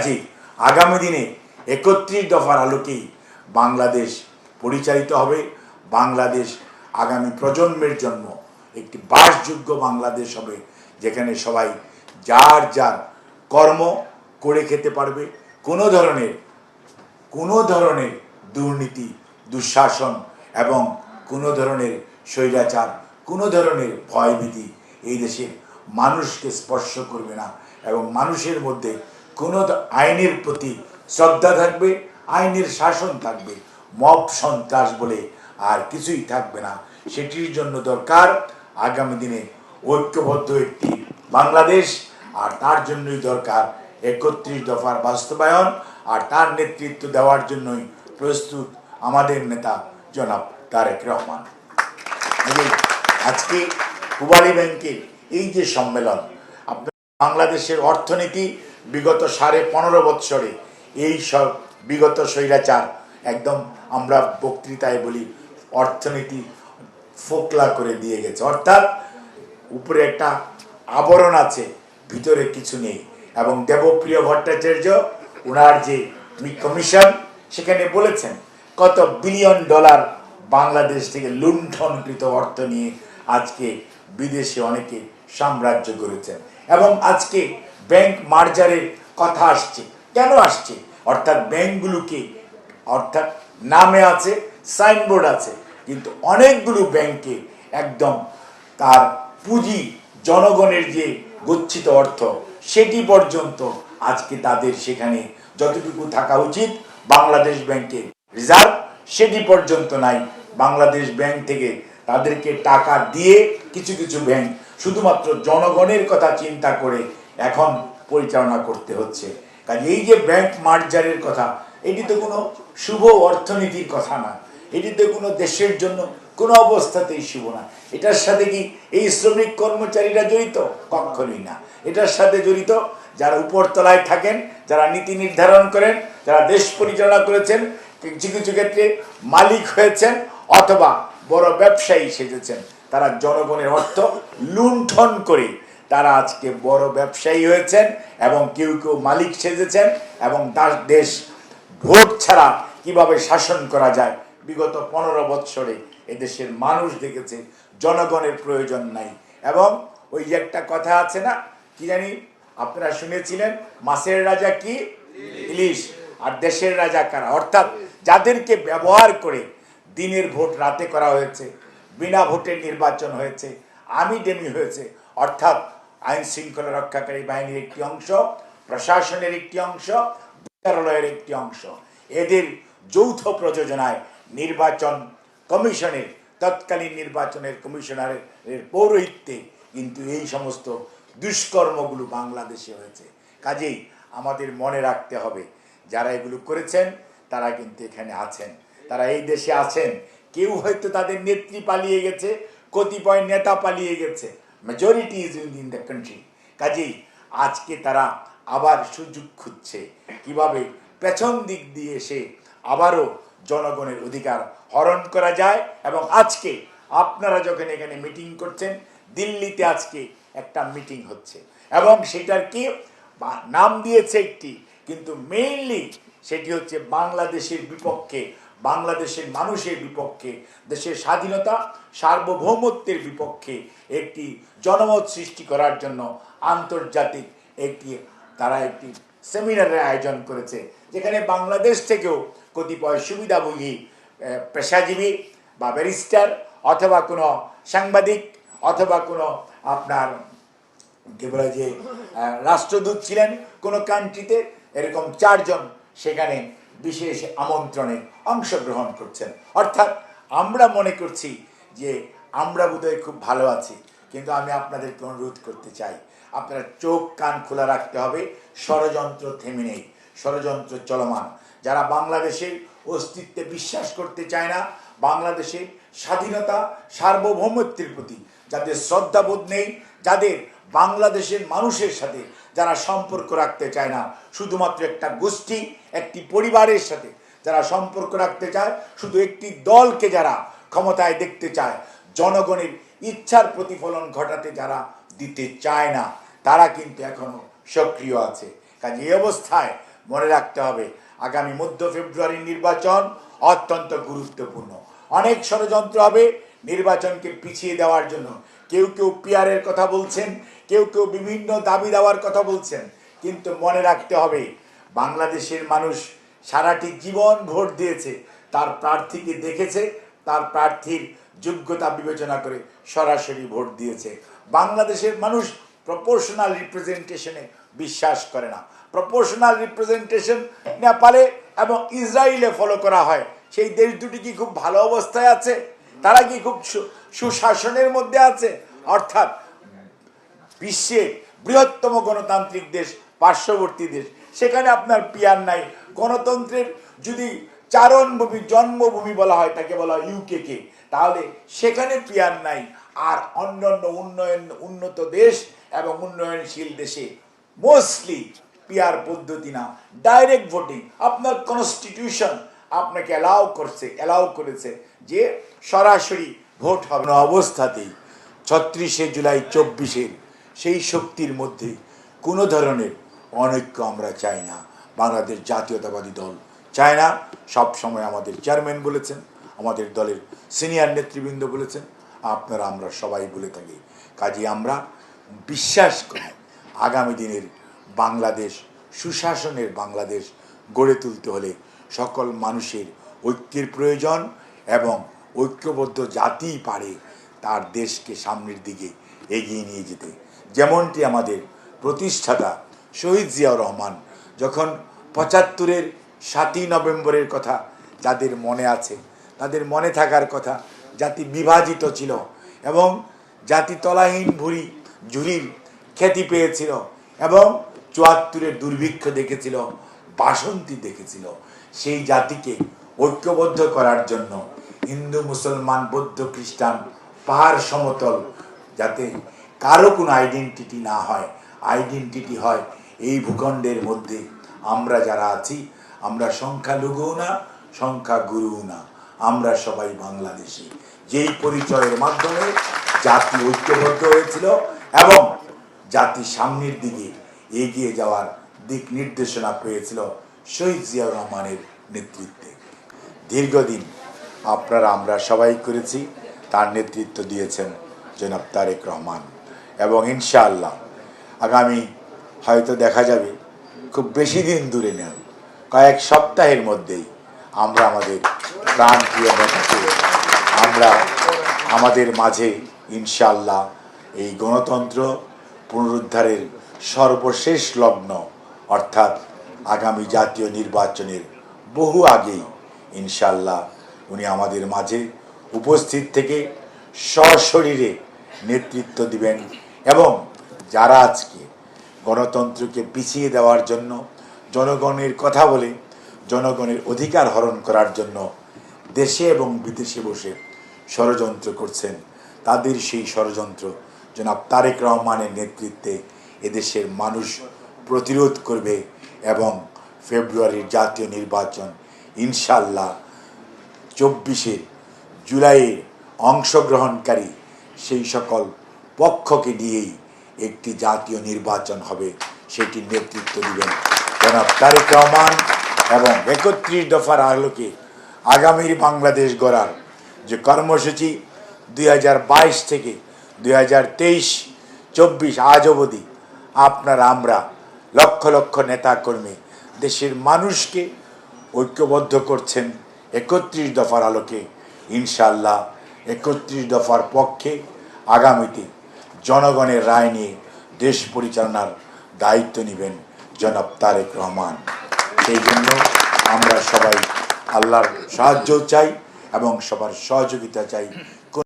কাজেই আগামী দিনে একত্রিশ দফার আলোকেই বাংলাদেশ পরিচালিত হবে। বাংলাদেশ আগামী প্রজন্মের জন্য একটি বাসযোগ্য বাংলাদেশ হবে, যেখানে সবাই যার যার কর্ম করে খেতে পারবে। কোনো ধরনের কোনো ধরনের দুর্নীতি, দুঃশাসন এবং কোনো ধরনের স্বৈরাচার, কোনো ধরনের ভয়ভীতি এই দেশের মানুষকে স্পর্শ করবে না এবং মানুষের মধ্যে কোনো আইনের প্রতি শ্রদ্ধা থাকবে, আইনের শাসন থাকবে, মব সন্ত্রাস বলে আর কিছুই থাকবে না। সেটির জন্য দরকার আগামী দিনে ঐক্যবদ্ধ একটি বাংলাদেশ, আর তার জন্যই দরকার একত্রিশ দফার বাস্তবায়ন, আর তার নেতৃত্ব দেওয়ার জন্যই প্রস্তুত আমাদের নেতা জনাব তারেক রহমান। আজকে পূবালী ব্যাংকের এই যে সম্মেলন বাংলাদেশের অর্থনীতি বিগত সাড়ে পনেরো বৎসরে এই সব বিগত স্বৈরাচার, একদম আমরা বক্তৃতায় বলি, অর্থনীতি ফোকলা করে দিয়ে গেছে। অর্থাৎ উপরে একটা আবরণ আছে, ভিতরে কিছু নেই। এবং দেবপ্রিয় ভট্টাচার্য ওনার যে কমিশন, সেখানে বলেছেন, কত বিলিয়ন ডলার বাংলাদেশ থেকে লুণ্ঠনকৃত অর্থ নিয়ে আজকে বিদেশে অনেকে সাম্রাজ্য গড়েছেন। এবং আজকে ব্যাংক মার্জারের কথা আসছে। কেন আসছে? অর্থাৎ ব্যাংকগুলোকে, অর্থাৎ নামে আছে সাইনবোর্ড আছে, কিন্তু অনেকগুলো ব্যাংকে একদম তার পুঁজি জনগণের যে গচ্ছিত অর্থ, সেটি পর্যন্ত আজকে তাদের সেখানে যতটুকু থাকা উচিত, বাংলাদেশ ব্যাংকে রিজার্ভ, সেটি পর্যন্ত নাই। বাংলাদেশ ব্যাংক থেকে তাদেরকে টাকা দিয়ে কিছু কিছু ব্যাংক শুধুমাত্র জনগণের কথা চিন্তা করে এখন পরিচালনা করতে হচ্ছে। কাজে এই যে ব্যাংক মার্জারের কথা, এটি তো কোনো শুভ অর্থনীতির কথা না। এটি তো কোনো দেশের জন্য কোনো অবস্থাতেই শুভ না। এটার সাথে কি এই শ্রমিক কর্মচারীরা জড়িত? কখনোই না। এটার সাথে জড়িত যারা উপরতলায় থাকেন, যারা নীতি নির্ধারণ করেন, যারা দেশ পরিচালনা করেছেন, কিছু কিছু ক্ষেত্রে মালিক হয়েছেন অথবা বড় ব্যবসায়ী সেজেছেন। তারা জনগণের অর্থ লুণ্ঠন করে তারা আজকে বড় ব্যবসায়ী হয়েছেন এবং কেউ কেউ মালিক সেজেছেন এবং তার দেশ ভোট ছাড়া কীভাবে শাসন করা যায়? বিগত পনেরো বৎসরে এদেশের মানুষ দেখেছে, জনগণের প্রয়োজন নাই। এবং ওই যে একটা কথা আছে না, কি জানি আপনারা শুনেছিলেন, মাছের রাজা কি? ইলিশ। আর দেশের রাজা কারা? অর্থাৎ যাদেরকে ব্যবহার করে দিনের ভোট রাতে করা হয়েছে, বিনা ভোটের নির্বাচন হয়েছে, আমি ডেমি হয়েছে। অর্থাৎ আইন শৃঙ্খলা রক্ষাকারী বাহিনীর একটি অংশ, প্রশাসনের একটি অংশ বিচারালয়ের একটি অংশ। এদের যৌথ প্রযোজনায় নির্বাচন কমিশনের, তৎকালীন নির্বাচনের কমিশনারের পৌরোহিত্যে কিন্তু এই সমস্ত দুষ্কর্মগুলো বাংলাদেশে হয়েছে। কাজেই আমাদের মনে রাখতে হবে, যারা এগুলো করেছেন, তারা কিন্তু এখানে আছেন। তারা এই দেশে আছেন। কেউ হয়তো তাদের নেত্রী পালিয়ে গেছে, কতিপয় নেতা পালিয়ে গেছে। Majority is in in the country কাজেই আজকে তারা আবার সুযোগ খুঁজছে। কীভাবে পেছন দিক দিয়ে এসে আবারও জনগণের অধিকার হরণ করা যায় এবং আজকে আপনারা যখন এখানে মিটিং করছেন, দিল্লিতে আজকে একটা মিটিং হচ্ছে। এবং সেটার কি নাম দিয়েছে একটি, কিন্তু মেইনলি সেটি হচ্ছে বাংলাদেশের বিপক্ষে, বাংলাদেশের মানুষের বিপক্ষে, দেশের স্বাধীনতা, সার্বভৌমত্বের বিপক্ষে একটি জনমত সৃষ্টি করার জন্য আন্তর্জাতিক একটি, তারা একটি সেমিনারের আয়োজন করেছে, যেখানে বাংলাদেশ থেকেও কতিপয় সুবিধাভোগী পেশাজীবী বা ব্যারিস্টার অথবা কোনো সাংবাদিক অথবা কোনো আপনার, কি বলে যে রাষ্ট্রদূত ছিলেন কোনো কান্ট্রিতে এরকম চারজন সেখানে বিশেষ আমন্ত্রণে অংশগ্রহণ করছেন। অর্থাৎ আমরা মনে করছি যে আমরা বোধহয় খুব ভালো আছি, কিন্তু আমি আপনাদেরকে অনুরোধ করতে চাই, আপনারা চোখ কান খোলা রাখতে হবে, ষড়যন্ত্র থেমে নেই, ষড়যন্ত্র চলমান। যারা বাংলাদেশের অস্তিত্বে বিশ্বাস করতে চায় না, বাংলাদেশের স্বাধীনতা সার্বভৌমত্বের প্রতি যাদের শ্রদ্ধাবোধ নেই, যাদের বাংলাদেশের মানুষের সাথে যারা সম্পর্ক রাখতে চায় না, শুধুমাত্র একটা গোষ্ঠী, একটি পরিবারের সাথে যারা সম্পর্ক রাখতে চায়, শুধু একটি দলকে যারা ক্ষমতায় দেখতে চায়, জনগণের ইচ্ছার প্রতিফলন ঘটাতে যারা দিতে চায় না, তারা কিন্তু এখনও সক্রিয় আছে। কাজে এই অবস্থায় মনে রাখতে হবে, আগামী মধ্য ফেব্রুয়ারির নির্বাচন অত্যন্ত গুরুত্বপূর্ণ। অনেক ষড়যন্ত্র হবে, নির্বাচনকে পিছিয়ে দেওয়ার জন্য কেউ কেউ পিয়ারের কথা বলছেন কেউ কেউ বিভিন্ন দাবি দেওয়ার কথা বলছেন, কিন্তু মনে রাখতে হবে, বাংলাদেশের মানুষ সারাটি জীবন ভোট দিয়েছে, তার প্রার্থীকে দেখেছে, তার প্রার্থীর যোগ্যতা বিবেচনা করে সরাসরি ভোট দিয়েছে। বাংলাদেশের মানুষ প্রপোর্শনাল রিপ্রেজেন্টেশনে বিশ্বাস করে না। প্রপোর্শনাল রিপ্রেজেন্টেশন নেপালে এবং ইসরায়েলে ফলো করা হয়। সেই দেশ দুটি কি খুব ভালো অবস্থায় আছে? তারা কি খুব সুশাসনের মধ্যে আছে? অর্থাৎ বিশ্বের বৃহত্তম গণতান্ত্রিক দেশ, পার্শ্ববর্তী দেশ। সেখানে আপনার পিয়ার নাই। গণতন্ত্রের যদি চারণভূমি, জন্মভূমি বলা হয়, তাকে বলা হয় ইউকে কে তাহলে সেখানে পিয়ার নাই। আর অন্যান্য উন্নয়ন, উন্নত দেশ এবং উন্নয়নশীল দেশে মোস্টলি পিয়ার পদ্ধতি না। ডাইরেক্ট ভোটিং আপনার কনস্টিটিউশন আপনাকে অ্যালাউ করছে অ্যালাউ করেছে যে সরাসরি ভোট হবে। অবস্থাতেই ছত্রিশে জুলাই চব্বিশের সেই শক্তির মধ্যে কোনো ধরনের অনৈক্য আমরা চাই না। বাংলাদেশ জাতীয়তাবাদী দল চায় না। সব সময় আমাদের চেয়ারম্যান বলেছেন, আমাদের দলের সিনিয়র নেতৃবৃন্দ বলেছেন, আপনারা আমরা সবাই বলে থাকি। কাজে আমরা বিশ্বাস করি আগামী দিনের বাংলাদেশ, সুশাসনের বাংলাদেশ গড়ে তুলতে হলে সকল মানুষের ঐক্যের প্রয়োজন এবং ঐক্যবদ্ধ জাতিই পারে তার দেশকে সামনের দিকে এগিয়ে নিয়ে যেতে। যেমনটি আমাদের প্রতিষ্ঠাতা শহীদ জিয়াউর রহমান, যখন পঁচাত্তরের সাতই নভেম্বরের কথা যাদের মনে আছে, তাদের মনে থাকার কথা জাতি বিভাজিত ছিল এবং জাতি তলাহীন ভুরি ঝুরির খ্যাতি পেয়েছিল এবং চুয়াত্তরের দুর্ভিক্ষ দেখেছিল, বাসন্তী দেখেছিল। সেই জাতিকে ঐক্যবদ্ধ করার জন্য হিন্দু, মুসলমান, বৌদ্ধ, খ্রিস্টান পাহাড় সমতল যাতে কারও কোনো আইডেন্টিটি না হয় আইডেন্টিটি হয় এই ভূখণ্ডের মধ্যে। আমরা যারা আছি, আমরা সংখ্যালঘুও না, সংখ্যাগুরুও না। আমরা সবাই বাংলাদেশি। যেই পরিচয়ের মাধ্যমে জাতি ঐক্যবদ্ধ হয়েছিল এবং জাতি সামনের দিকে এগিয়ে যাওয়ার দিক নির্দেশনা পেয়েছিল শহীদ জিয়াউর রহমানের নেতৃত্বে। দীর্ঘদিন আপনারা, আমরা সবাই করেছি, তার নেতৃত্ব দিয়েছেন জনাব তারেক রহমান। এবং ইনশাআল্লাহ আগামী হয়তো দেখা যাবে খুব বেশি দিন দূরে নেন কয়েক সপ্তাহের মধ্যেই আমরা আমাদের প্রাণপ্রিয় নেতাকে আমরা আমাদের মাঝে ইনশাআল্লাহ এই গণতন্ত্র পুনরুদ্ধারের সর্বশেষ লগ্ন অর্থাৎ আগামী জাতীয় নির্বাচনের বহু আগেই ইনশাআল্লাহ উনি আমাদের মাঝে উপস্থিত থেকে সশরীরে নেতৃত্ব দিবেন। এবং যারা আজকে গণতন্ত্রকে পিছিয়ে দেওয়ার জন্য জনগণের কথা বলে জনগণের অধিকার হরণ করার জন্য দেশে এবং বিদেশে বসে ষড়যন্ত্র করছেন, তাদের সেই ষড়যন্ত্র জনাব তারেক রহমানের নেতৃত্বে এদেশের মানুষ প্রতিরোধ করবে এবং ফেব্রুয়ারির জাতীয় নির্বাচন ইনশাল্লাহ চব্বিশে জুলাইয়ে অংশগ্রহণকারী সেই সকল পক্ষকে নিয়েই একটি জাতীয় নির্বাচন হবে সেটির নেতৃত্ব দিবেন জনাব তারেক রহমান এবং একত্রিশ দফার আলোকে আগামীর বাংলাদেশ গড়ার যে কর্মসূচি দুই হাজার বাইশ থেকে দুই হাজার তেইশ চব্বিশ আজ অবধি আপনারা, আমরা লক্ষ লক্ষ নেতাকর্মী দেশের মানুষকে ঐক্যবদ্ধ করছেন একত্রিশ দফার আলোকে। ইনশাল্লাহ একত্রিশ দফার পক্ষে আগামীতে জনগণের রায় নিয়ে দেশ পরিচালনার দায়িত্ব নেবেন জনাব তারেক রহমান। সেই জন্য আমরা সবাই আল্লাহর সাহায্য চাই এবং সবার সহযোগিতা চাই